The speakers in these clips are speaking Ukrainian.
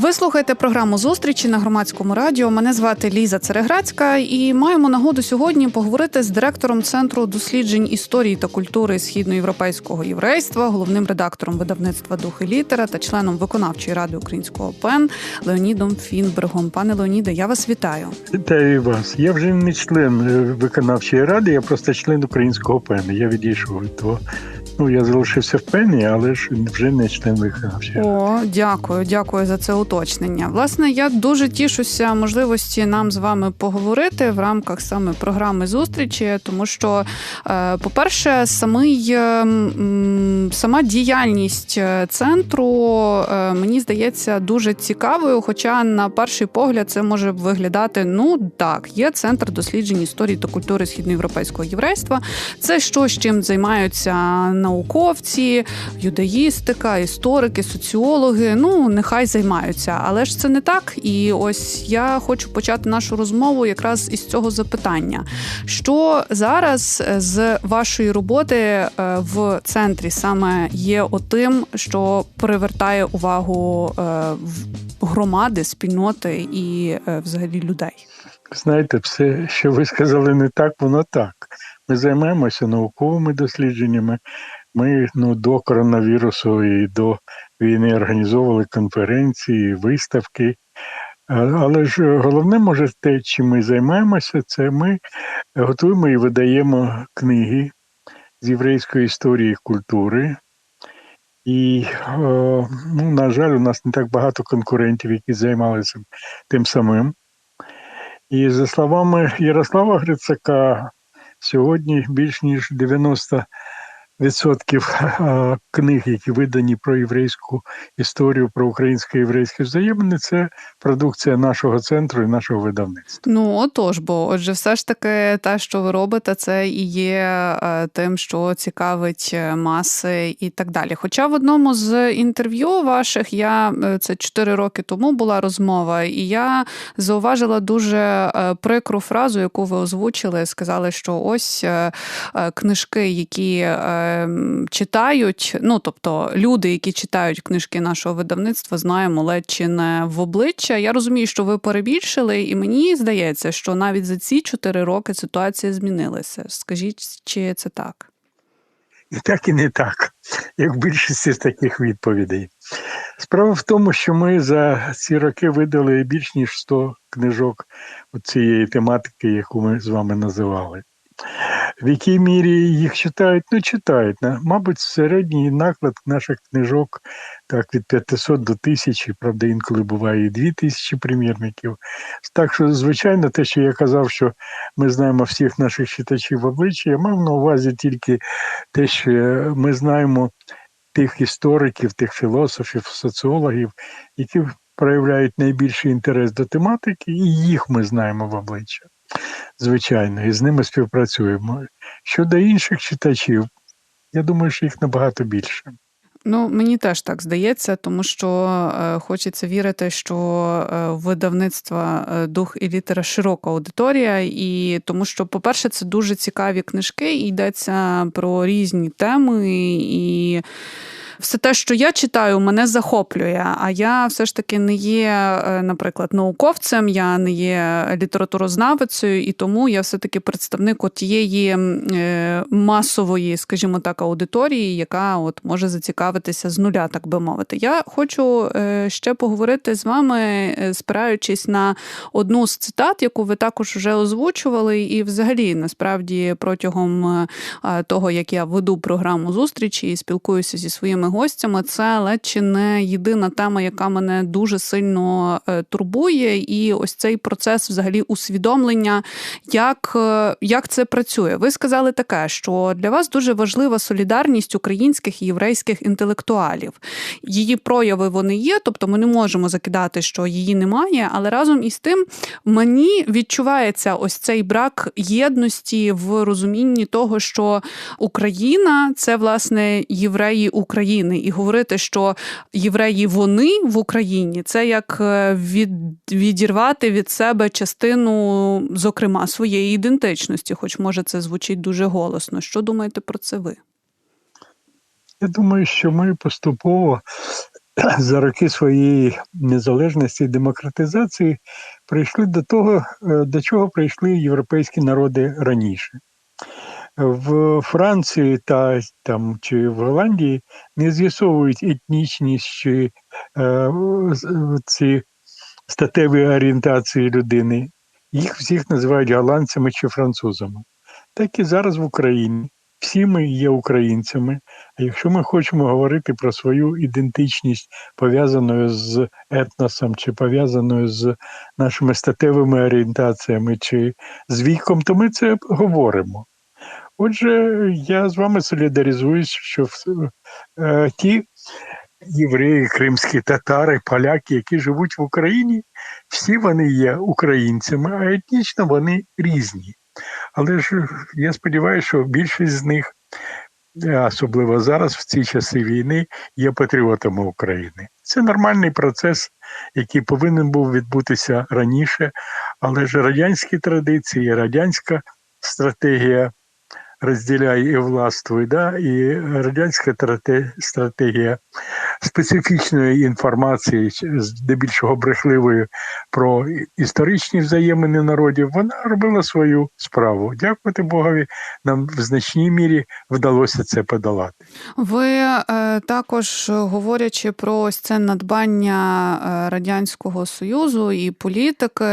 Ви слухаєте програму зустрічі на громадському радіо. Мене звати Ліза Цереграцька, і маємо нагоду сьогодні поговорити з директором центру досліджень історії та культури східноєвропейського єврейства, головним редактором видавництва «Дух і літера та членом виконавчої ради українського ПЕН Леонідом Фінбергом. Пане Леоніде, я вас вітаю. Вітаю вас. Я вже не член е, виконавчої ради, я просто член українського ПЕН. Я відійшов від того. Ну, я залишився в пені, але ж вже не член виконавчої. О, дякую, дякую за це уточнення. Власне, я дуже тішуся можливості нам з вами поговорити в рамках саме програми зустрічі, тому що, е, по-перше, самий сама діяльність е, центру е, мені здається дуже цікавою. Хоча на перший погляд це може виглядати ну так, є центр досліджень історії та культури східноєвропейського єврейства. Це що з чим займаються науковці, юдаїстика, історики, соціологи. Ну нехай займаються, але ж це не так. І ось я хочу почати нашу розмову якраз із цього запитання. Що зараз з вашої роботи е, в центрі саме є отим, що привертає увагу е, громади, спільноти і е, взагалі людей? Знаєте, все, що ви сказали, не так, воно так. Ми займаємося науковими дослідженнями. Ми ну, до коронавірусу і до війни організовували конференції, виставки. Але ж головне, може, те, чим ми займаємося, це ми готуємо і видаємо книги з єврейської історії і культури. І, ну, на жаль, у нас не так багато конкурентів, які займалися тим самим. І за словами Ярослава Грицака, сьогодні більш ніж 90 відсотків книг, які видані про єврейську історію, про українсько єврейські взаємини, це продукція нашого центру і нашого видавництва. Ну отож, бо отже, все ж таки, те, що ви робите, це і є е, тим, що цікавить е, маси і так далі. Хоча в одному з інтерв'ю ваших я е, це 4 роки тому була розмова, і я зауважила дуже прикру фразу, яку ви озвучили. Сказали, що ось книжки, які читають, ну тобто люди, які читають книжки нашого видавництва, знаємо ледь чи не в обличчя. Я розумію, що ви перебільшили, і мені здається, що навіть за ці чотири роки ситуація змінилася. Скажіть, чи це так? І так і не так, як в більшості таких відповідей. Справа в тому, що ми за ці роки видали більш ніж 100 книжок цієї тематики, яку ми з вами називали. В якій мірі їх читають? Ну, читають. Мабуть, середній наклад наших книжок так від 500 до 1000, правда, інколи буває і 2000 примірників. Так що, звичайно, те, що я казав, що ми знаємо всіх наших читачів в обличчя, я мав на увазі тільки те, що ми знаємо тих істориків, тих філософів, соціологів, які проявляють найбільший інтерес до тематики, і їх ми знаємо в обличчя звичайно, і з ними співпрацюємо. Щодо інших читачів, я думаю, що їх набагато більше. Ну, мені теж так здається, тому що е, хочеться вірити, що е, видавництва е, дух і літера широка аудиторія, і тому що, по-перше, це дуже цікаві книжки, і йдеться про різні теми і все те, що я читаю, мене захоплює. А я все ж таки не є, е, наприклад, науковцем, я не є літературознавицею, і тому я все-таки представник тієї е, масової, скажімо так, аудиторії, яка от може зацікавитися з нуля, так би мовити. Я хочу е, ще поговорити з вами, спираючись на одну з цитат, яку ви також вже озвучували, і взагалі насправді протягом того, як я веду програму зустрічі і спілкуюся зі своїми гостями, це ледь чи не єдина тема, яка мене дуже сильно е, турбує. І ось цей процес взагалі усвідомлення, як, е, як це працює. Ви сказали таке, що для вас дуже важлива солідарність українських і єврейських інтелектуалів. Її прояви вони є, тобто ми не можемо закидати, що її немає, але разом із тим мені відчувається ось цей брак єдності в розумінні того, що Україна це власне євреї України. України і говорити, що євреї вони в Україні, це як е, від, відірвати від себе частину, зокрема, своєї ідентичності, хоч може це звучить дуже голосно. Що думаєте про це ви? Я думаю, що ми поступово за роки своєї незалежності і демократизації прийшли до того, е, до чого прийшли європейські народи раніше. В Франції та там чи в Голландії не з'ясовують етнічність чи е, ці статеві орієнтації людини. Їх всіх називають голландцями чи французами. Так і зараз в Україні. Всі ми є українцями. А якщо ми хочемо говорити про свою ідентичність, пов'язаною з етносом, чи пов'язаною з нашими статевими орієнтаціями, чи з віком, то ми це говоримо. Отже, я з вами солідаризуюсь, що е, ті євреї, кримські татари, поляки, які живуть в Україні, всі вони є українцями, а етнічно вони різні. Але ж я сподіваюся, що більшість з них, особливо зараз, в ці часи війни, є патріотами України. Це нормальний процес, який повинен був відбутися раніше, але ж радянські традиції, радянська стратегія розділяй і властвуй, да, і радянська стратегія специфічної інформації, здебільшого брехливої про історичні взаємини народів, вона робила свою справу. Дякувати Богові, нам в значній мірі вдалося це подолати. Ви е, також говорячи про ось це надбання е, радянського союзу і політики,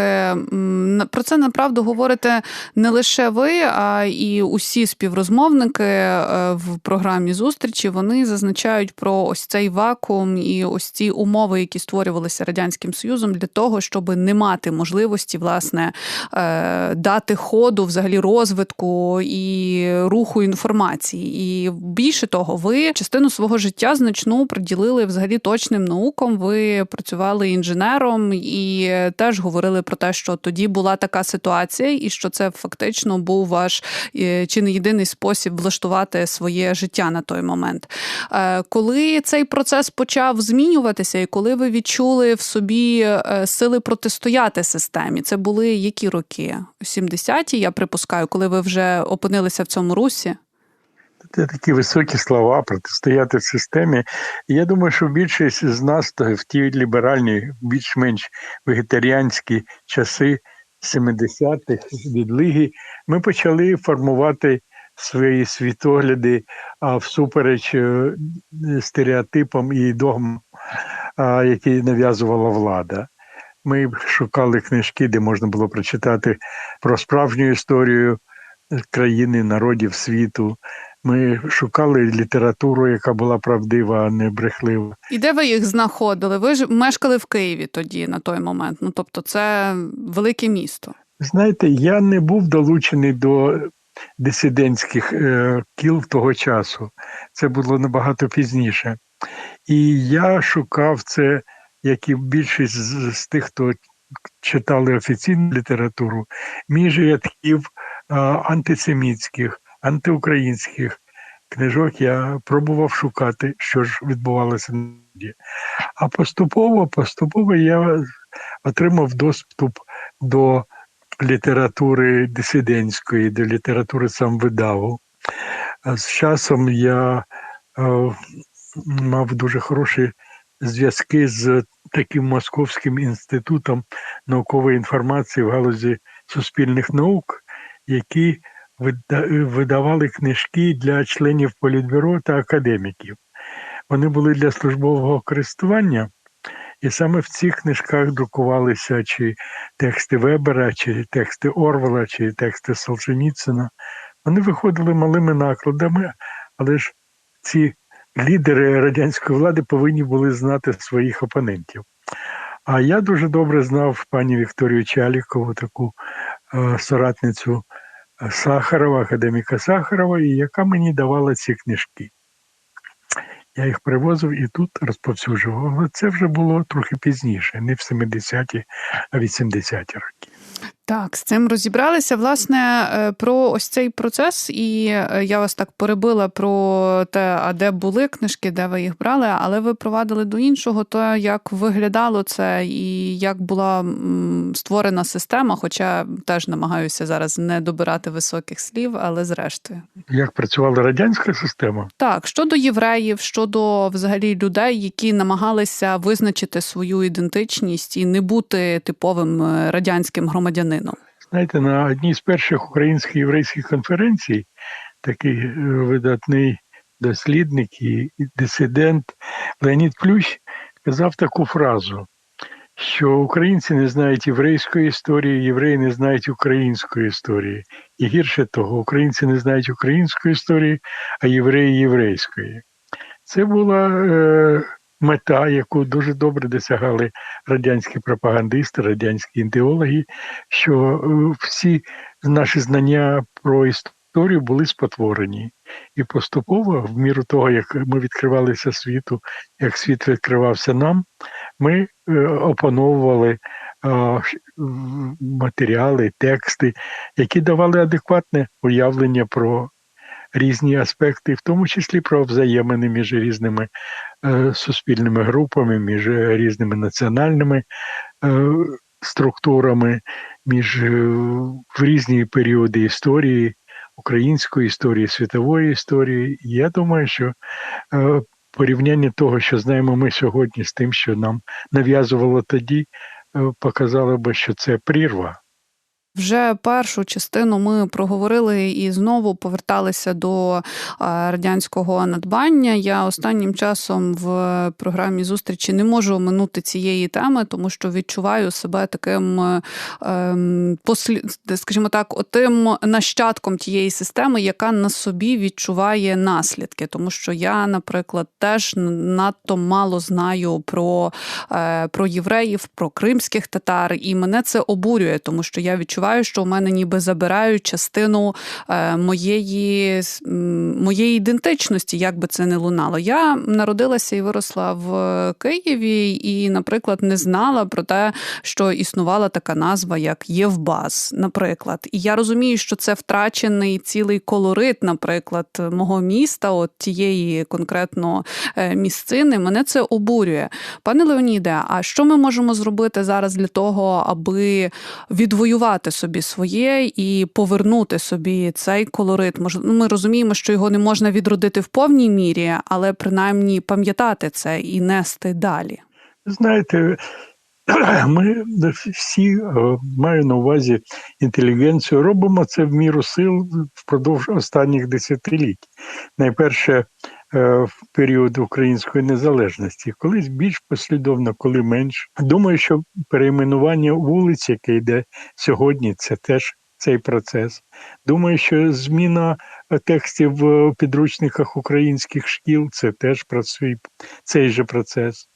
про це направду говорите не лише ви, а і усі співрозмовники е, в програмі зустрічі. Вони зазначають про ось цей вакуум і ось ці умови, які створювалися радянським союзом, для того, щоб не мати можливості власне е, дати ходу взагалі розвитку і руху інформації. І більше того, ви частину свого життя значну приділили взагалі точним наукам. Ви працювали інженером і теж говорили про те, що тоді була така ситуація, і що це фактично був ваш е, чи не єдиний спосіб влаштувати своє життя на той момент. Е, коли цей процес почав змінюватися, і коли ви відчули в собі е, сили протистояти системі, це були які роки? 70-ті, я припускаю, коли ви вже опинилися в цьому русі? Це такі високі слова протистояти системі. Я думаю, що більшість з нас в ті ліберальні, більш-менш вегетаріанські часи 70-х відлиги, ми почали формувати свої світогляди а всупереч е, стереотипам і догмам, які нав'язувала влада. Ми шукали книжки, де можна було прочитати про справжню історію країни, народів світу. Ми шукали літературу, яка була правдива, а не брехлива. І де ви їх знаходили? Ви ж мешкали в Києві тоді на той момент. Ну тобто, це велике місто. Знаєте, я не був долучений до дисидентських е, кіл того часу. Це було набагато пізніше. І я шукав це, як і більшість з, тих, хто читали офіційну літературу, між рядків антисемітських, антиукраїнських книжок я пробував шукати, що ж відбувалося. А поступово, поступово я отримав доступ до літератури дисидентської, до літератури самвидаву. З часом я е, мав дуже хороші зв'язки з таким Московським інститутом наукової інформації в галузі суспільних наук, які видавали книжки для членів політбюро та академіків. Вони були для службового користування, і саме в цих книжках друкувалися чи тексти Вебера, чи тексти Орвела, чи тексти Солженіцина. Вони виходили малими накладами, але ж ці лідери радянської влади повинні були знати своїх опонентів. А я дуже добре знав пані Вікторію Чалікову, таку е, соратницю Сахарова, академіка Сахарова, і яка мені давала ці книжки. Я їх привозив і тут розповсюджував. Але це вже було трохи пізніше, не в 70-ті, а 80-ті роки. Так, з цим розібралися. Власне, е, про ось цей процес, і е, я вас так перебила про те, а де були книжки, де ви їх брали, але ви провадили до іншого, то як виглядало це і як була створена система, хоча теж намагаюся зараз не добирати високих слів, але зрештою. Як працювала радянська система? Так, щодо євреїв, щодо взагалі людей, які намагалися визначити свою ідентичність і не бути типовим е, радянським громадянином. Знаєте, на одній з перших українських єврейських конференцій такий е, видатний дослідник і дисидент Леонід Плющ казав таку фразу, що українці не знають єврейської історії, євреї не знають української історії. І гірше того, українці не знають української історії, а євреї єврейської. Це була е, мета, яку дуже добре досягали радянські пропагандисти, радянські ідеологи, що е, всі наші знання про історію були спотворені. І поступово, в міру того, як ми відкривалися світу, як світ відкривався нам, ми е, опановували е, матеріали, тексти, які давали адекватне уявлення про різні аспекти, в тому числі про взаємини між різними суспільними групами, між різними національними е, структурами, між е, в різні періоди історії, української історії, світової історії. Я думаю, що е, порівняння того, що знаємо ми сьогодні, з тим, що нам нав'язувало тоді, е, показало би, що це прірва. Вже першу частину ми проговорили і знову поверталися до радянського надбання. Я останнім часом в програмі зустрічі не можу оминути цієї теми, тому що відчуваю себе таким е, ем, скажімо так, отим нащадком тієї системи, яка на собі відчуває наслідки. Тому що я, наприклад, теж надто мало знаю про, е, про євреїв, про кримських татар, і мене це обурює, тому що я відчуваю, що у мене ніби забирають частину е, моєї, моєї ідентичності, як би це не лунало. Я народилася і виросла в Києві, і, наприклад, не знала про те, що існувала така назва, як Євбаз, наприклад. І я розумію, що це втрачений цілий колорит, наприклад, мого міста, от тієї конкретно е, місцини. Мене це обурює. Пане Леоніде, а що ми можемо зробити зараз для того, аби відвоювати собі своє і повернути собі цей колорит? Ну, Ми розуміємо, що його не можна відродити в повній мірі, але принаймні пам'ятати це і нести далі. Знаєте, ми всі е, маю на увазі інтелігенцію, робимо це в міру сил впродовж останніх десятиліть. Найперше в період української незалежності, колись більш послідовно, коли менш. Думаю, що перейменування вулиць, яке йде сьогодні, це теж цей процес. Думаю, що зміна е, текстів в підручниках українських шкіл це теж працює цей же процес.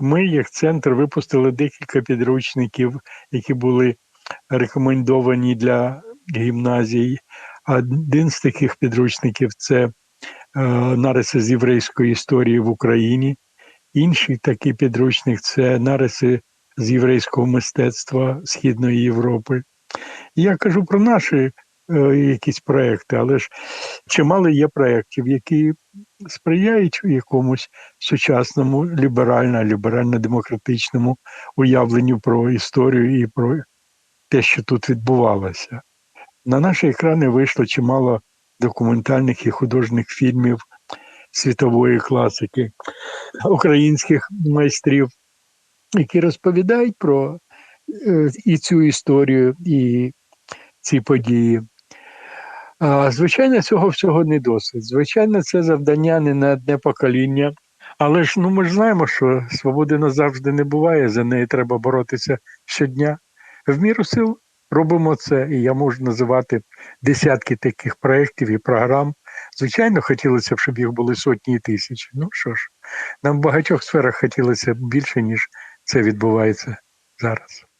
Ми, як центр, випустили декілька підручників, які були рекомендовані для гімназій. Один з таких підручників це е, нариси з єврейської історії в Україні. Інший такий підручник це нариси з єврейського мистецтва Східної Європи. Я кажу про наші е, якісь проекти, але ж чимало є проєктів, які сприяють якомусь сучасному ліберально, ліберально-демократичному уявленню про історію і про те, що тут відбувалося. На наші екрани вийшло чимало документальних і художніх фільмів світової класики, українських майстрів, які розповідають про е, і цю історію, і ці події. А, Звичайно, цього всього не досить. Звичайно, це завдання не на одне покоління. Але ж ну ми ж знаємо, що свободи назавжди не буває, за неї треба боротися щодня. В міру сил робимо це, і я можу називати десятки таких проєктів і програм. Звичайно, хотілося б, щоб їх були сотні і тисячі. Ну що ж, нам в багатьох сферах хотілося б більше, ніж це відбувається зараз.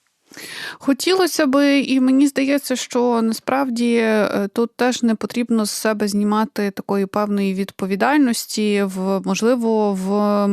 Хотілося би, і мені здається, що насправді е, тут теж не потрібно з себе знімати такої певної відповідальності в можливо в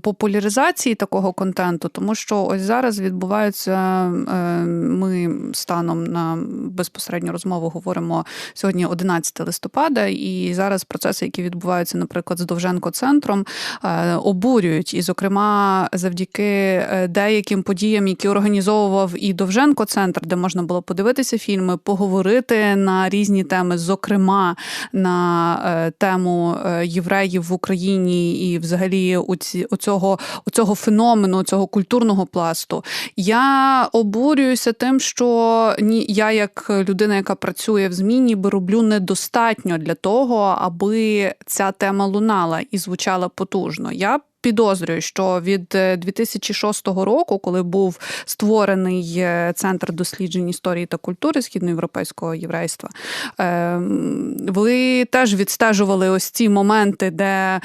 популяризації такого контенту, тому що ось зараз відбуваються. Е, ми станом на безпосередню розмову говоримо сьогодні 11 листопада, і зараз процеси, які відбуваються, наприклад, з Довженко центром, е, обурюють, і, зокрема, завдяки деяким подіям, які організовував і Довженко центр, де можна було подивитися фільми, поговорити на різні теми, зокрема на е, тему е, євреїв в Україні і, взагалі, у ці у цього, у цього феномену, цього культурного пласту. Я обурююся тим, що ні, я, як людина, яка працює в ЗМІ, ніби роблю недостатньо для того, аби ця тема лунала і звучала потужно. Я підозрюю, що від 2006 е, року, коли був створений е, центр досліджень історії та культури східноєвропейського єврейства, е, ви теж відстежували ось ці моменти, де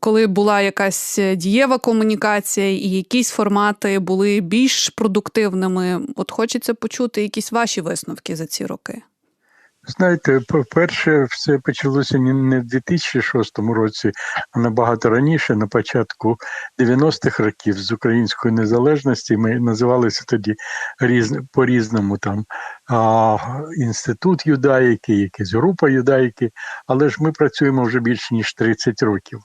коли була якась дієва комунікація, і якісь формати були більш продуктивними. От хочеться почути якісь ваші висновки за ці роки. Знаєте, по-перше, все почалося не в 2006 році, а набагато раніше, на початку 90-х років з української незалежності. Ми називалися тоді різ, по-різному там а, інститут юдаїки, якась група юдаїки, але ж ми працюємо вже більше ніж 30 років.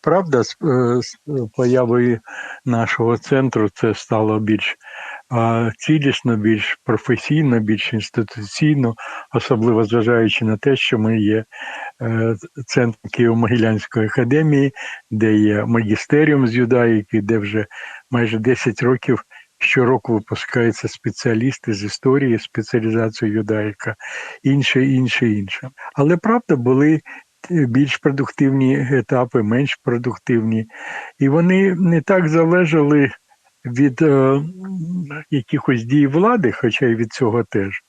Правда, з, е, з появою нашого центру це стало більш цілісно, більш професійно, більш інституційно, особливо зважаючи на те, що ми є е, центром Києво-Могилянської академії, де є магістеріум з юдаїки, де вже майже 10 років. Щороку випускаються спеціалісти з історії, спеціалізації юдаїка, інше, інше, інше. Але правда були більш продуктивні етапи, менш продуктивні, і вони не так залежали від е, якихось дій влади, хоча й від цього теж,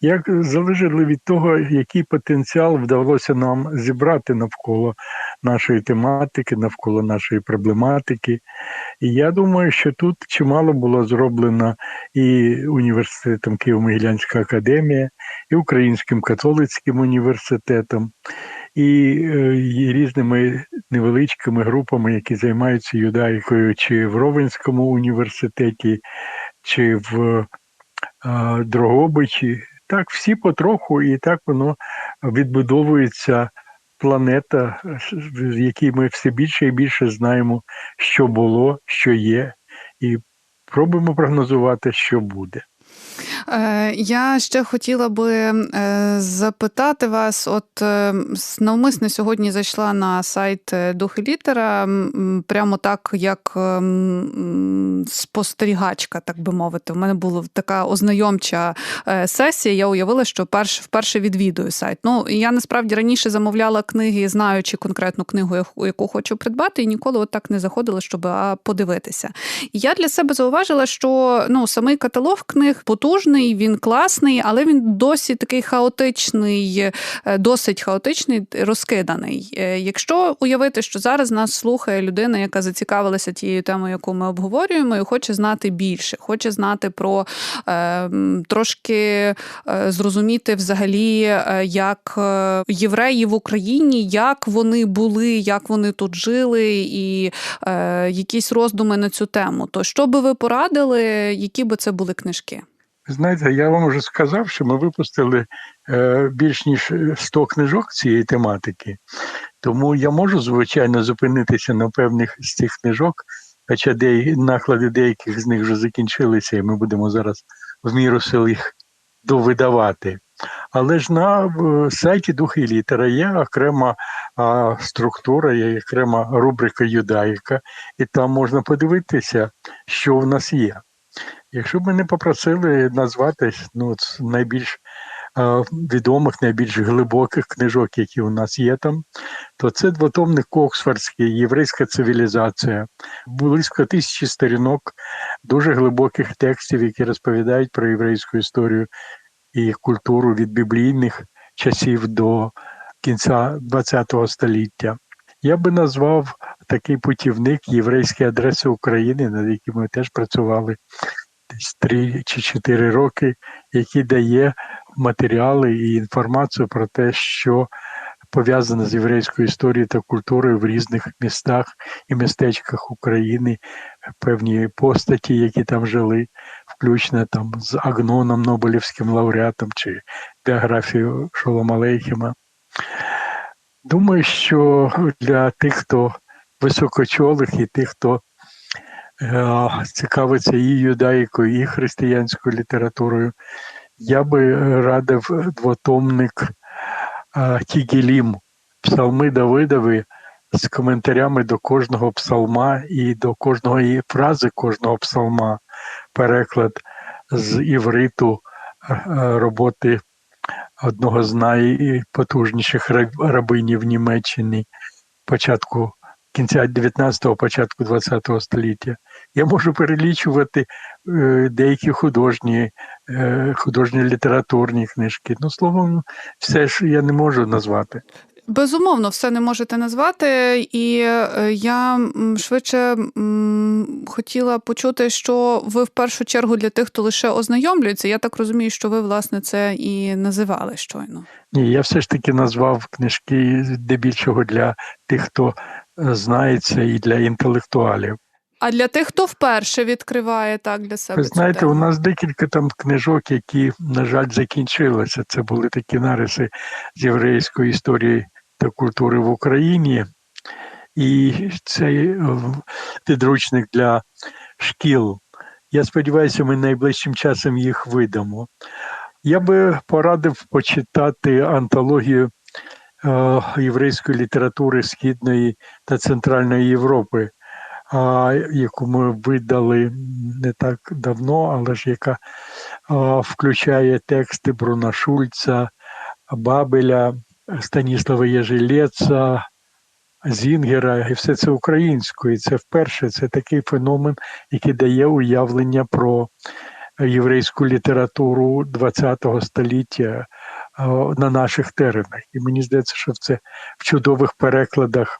як залежали від того, який потенціал вдалося нам зібрати навколо нашої тематики, навколо нашої проблематики. І я думаю, що тут чимало було зроблено і університетом Києво-Могилянська академія, і Українським католицьким університетом і е, різними невеличкими групами, які займаються юдаїкою, чи в Ровенському університеті, чи в е, Дрогобичі. Так, всі потроху, і так воно відбудовується планета, в якій ми все більше і більше знаємо, що було, що є, і пробуємо прогнозувати, що буде. Е, я ще хотіла би е, запитати вас: от е, навмисне сьогодні зайшла на сайт Дух і літера, прямо так, як спостерігачка, так би мовити. У мене була така ознайомча сесія. Я уявила, що перш, вперше відвідую сайт. Ну, я насправді раніше замовляла книги, знаючи конкретну книгу, яку хочу придбати, і ніколи от так не заходила, щоб подивитися. Я для себе зауважила, що ну, самий каталог книг потужний потужний, він класний, але він досі такий хаотичний, е, досить хаотичний, розкиданий. Е, якщо уявити, що зараз нас слухає людина, яка зацікавилася тією темою, яку ми обговорюємо, і хоче знати більше, хоче знати про е, трошки зрозуміти взагалі, як євреї в Україні, як вони були, як вони тут жили, і якісь роздуми на цю тему. То що би ви порадили, які би це були книжки? Знаєте, я вам вже сказав, що ми випустили е, більш ніж 100 книжок цієї тематики, тому я можу, звичайно, зупинитися на певних з цих книжок, хоча де, наклади деяких з них вже закінчилися, і ми будемо зараз в міру сил їх довидавати. Але ж на сайті Дух і літера є окрема а, структура, є окрема рубрика юдаїка, і там можна подивитися, що в нас є. Якщо б мене попросили назвати ну, найбільш е, відомих, найбільш глибоких книжок, які у нас є там, то це двотомник Оксфордський, єврейська цивілізація, близько тисячі сторінок, дуже глибоких текстів, які розповідають про єврейську історію і культуру від біблійних часів до кінця ХХ століття. Я би назвав такий путівник єврейські адреси України, над якими ми теж працювали з 3 чи 4 роки, який дає матеріали і інформацію про те, що пов'язане з єврейською історією та культурою в різних містах і містечках України, певні постаті, які там жили, включно там з Агноном, Нобелівським лауреатом чи біографією Шолома Алейхема. Думаю, що для тих, хто високочолих і тих, хто е, цікавиться і юдаїкою, і християнською літературою, я би радив двотомник е, Тігелім, псалми Давидові з коментарями до кожного псалма і до кожної фрази кожного псалма, переклад з івриту е, е, роботи одного з найпотужніших рабинів Німеччини початку кінця 19-го, початку 20-го століття. Я можу перелічувати е, деякі художні, е, художні літературні книжки. Ну, словом, все ж я не можу назвати. Безумовно, все не можете назвати, і е, я швидше хотіла почути, що ви в першу чергу для тих, хто лише ознайомлюється. Я так розумію, що ви власне це і називали щойно. Ні, я все ж таки назвав книжки здебільшого для тих, хто е, знається, і для інтелектуалів. А для тих, хто вперше відкриває так для себе. Ви знаєте, у нас декілька там книжок, які, на жаль, закінчилися. Це були такі нариси з єврейської історії та культури в Україні. І цей е, підручник для шкіл. Я сподіваюся, ми найближчим часом їх видамо. Я би порадив почитати антологію е, єврейської літератури Східної та Центральної Європи, яку ми видали не так давно, але ж яка а, включає тексти Бруна Шульца, Бабеля, Станіслава Єжилєца, Зінгера, і все це українською. Це вперше це такий феномен, який дає уявлення про єврейську літературу ХХ століття на наших теренах. І мені здається, що це в чудових перекладах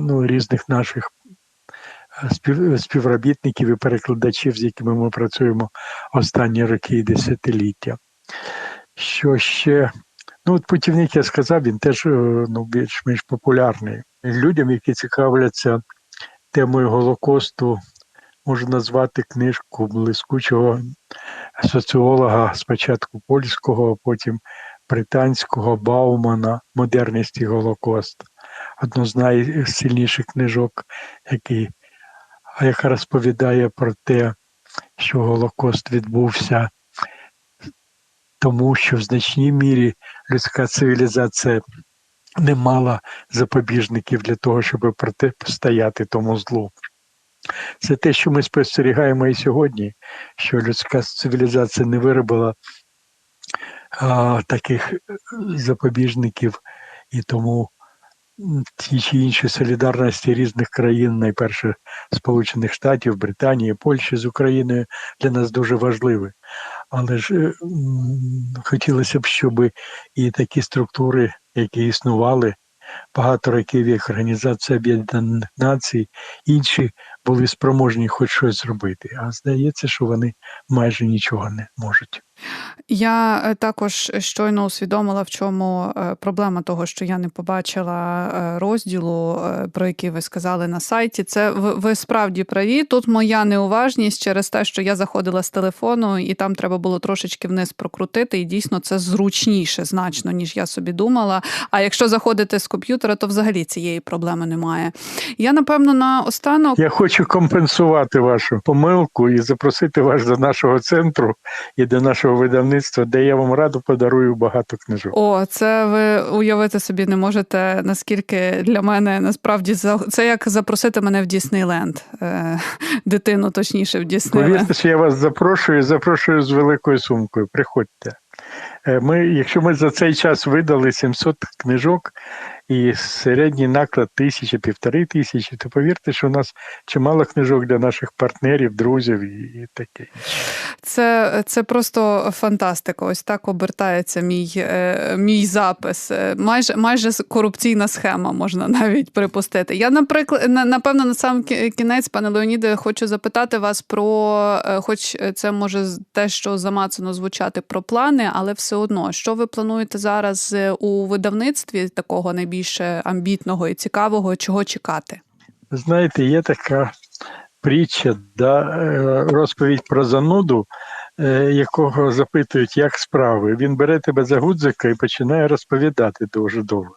ну, різних наших а, співробітників і перекладачів, з якими ми працюємо останні роки і десятиліття. Що ще? Ну, от путівник я сказав, він теж е, ну, більш-менш популярний. Людям, які цікавляться темою Голокосту, можу назвати книжку блискучого соціолога спочатку польського, а потім британського Баумана Модерність і Голокост. Одну з найсильніших книжок, який, яка розповідає про те, що Голокост відбувся тому, що в значній мірі людська цивілізація не мала запобіжників для того, щоб протистояти тому злу. Це те, що ми спостерігаємо і сьогодні, що людська цивілізація не виробила а, таких е, запобіжників, і тому ті чи інші солідарності різних країн, найперше Сполучених Штатів, Британії, Польщі з Україною для нас дуже важливі. Але ж е, хотілося б, щоб і такі структури, які існували багато років, як Організація Об'єднаних Націй, інші були спроможні хоч щось зробити. А здається, що вони майже нічого не можуть. Я е, також щойно усвідомила, в чому е, проблема того, що я не побачила е, розділу, про який ви сказали на сайті. Це ви, ви справді праві. Тут моя неуважність через те, що я заходила з телефону, і там треба було трошечки вниз прокрутити. І дійсно це зручніше значно, ніж я собі думала. А якщо заходити з комп'ютера, то взагалі цієї проблеми немає. Я напевно на останок. Я хочу компенсувати вашу помилку і запросити вас до нашого центру і до нашого видавництва, де я вам раду подарую багато книжок. О, це ви уявити собі не можете, наскільки для мене насправді це як запросити мене в Діснейленд, е, дитину, точніше, в Діснейленд. Повірте, що я вас запрошую, запрошую з великою сумкою. Приходьте. Е, Ми, якщо ми за цей час видали 700 книжок, і середній наклад тисячі, півтори тисячі, то повірте, що у нас чимало книжок для наших партнерів, друзів і, таке. Це це просто фантастика. Ось так обертається мій е, мій запис. Е, майже майже корупційна схема можна навіть припустити. Я, наприклад, напевно, на сам кінець, пане Леоніде, хочу запитати вас про, е, хоч це може те, що замацано звучати про плани, але все одно, що ви плануєте зараз у видавництві такого найбільш амбітного і цікавого, чого чекати? Знаєте, є така притча, да, е, розповідь про зануду, е, якого запитують, як справи. Він бере тебе за гудзика і починає розповідати дуже довго.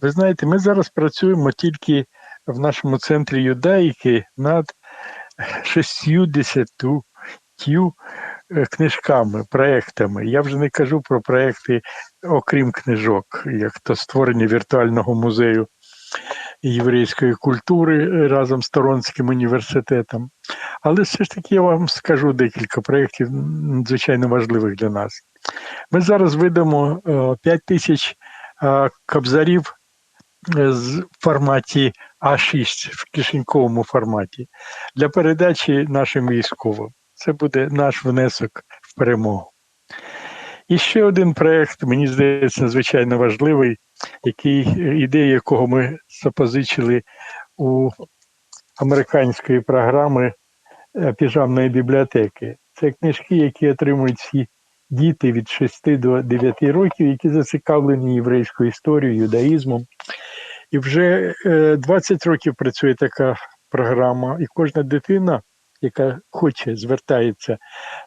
Ви знаєте, ми зараз працюємо тільки в нашому центрі юдаїки над 60 е, книжками, проектами. Я вже не кажу про проекти, окрім книжок, як то створення віртуального музею єврейської культури разом з Торонським університетом. Але все ж таки я вам скажу декілька проєктів надзвичайно важливих для нас. Ми зараз видамо 5 е, тисяч е, кобзарів е, з форматі А6 в кишеньковому форматі для передачі нашим військовим. Це буде наш внесок в перемогу. І ще один проєкт, мені здається, надзвичайно важливий, який ідеї якого ми запозичили у американської програми е, піжамної бібліотеки. Це книжки, які отримують всі діти від 6 до 9 років, які зацікавлені єврейською історією, юдаїзмом. І вже 20 е, років працює така програма, і кожна дитина яка хоче, звертається,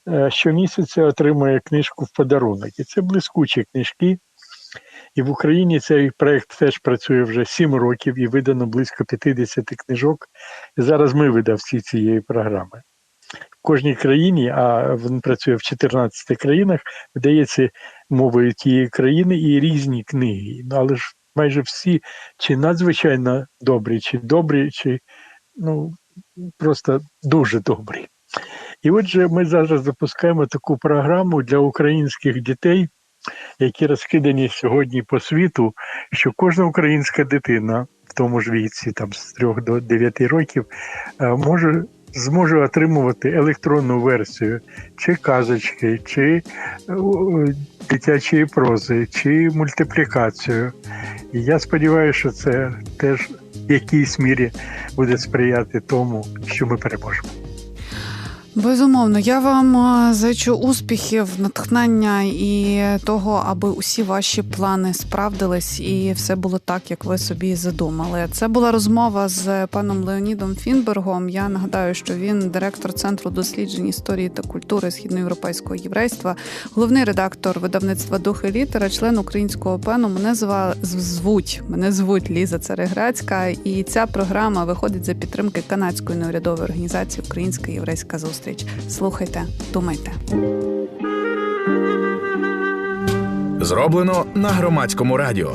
е, щомісяця отримує книжку в подарунок. І це блискучі книжки. І в Україні цей проєкт теж працює вже 7 років і видано близько 50 книжок. І зараз ми видавці цієї програми. В кожній країні, а він працює в 14 країнах, видається мовою тієї країни і різні книги. Ну, але ж майже всі чи надзвичайно добрі, чи добрі, чи ну, просто дуже добрий. І отже, ми зараз запускаємо таку програму для українських дітей, які розкидані сьогодні по світу, що кожна українська дитина в тому ж віці, там з 3 до 9 років, е, може. Зможе отримувати електронну версію чи казочки, чи е, дитячої прози, чи мультиплікацію. І я сподіваюся, що це теж в якійсь мірі буде сприяти тому, що ми переможемо. Безумовно, я вам е, зичу успіхів, натхнення і того, аби усі ваші плани справдились і все було так, як ви собі задумали. Це була розмова з паном Леонідом Фінбергом. Я нагадаю, що він директор центру досліджень історії та культури східноєвропейського єврейства, головний редактор видавництва «Дух і літера, член українського пену. Мене звуть. Мене звуть Ліза Цареграцька, і ця програма виходить за підтримки канадської неурядової організації Українська єврейська зустріч зустріч. Слухайте, думайте. Зроблено на громадському радіо.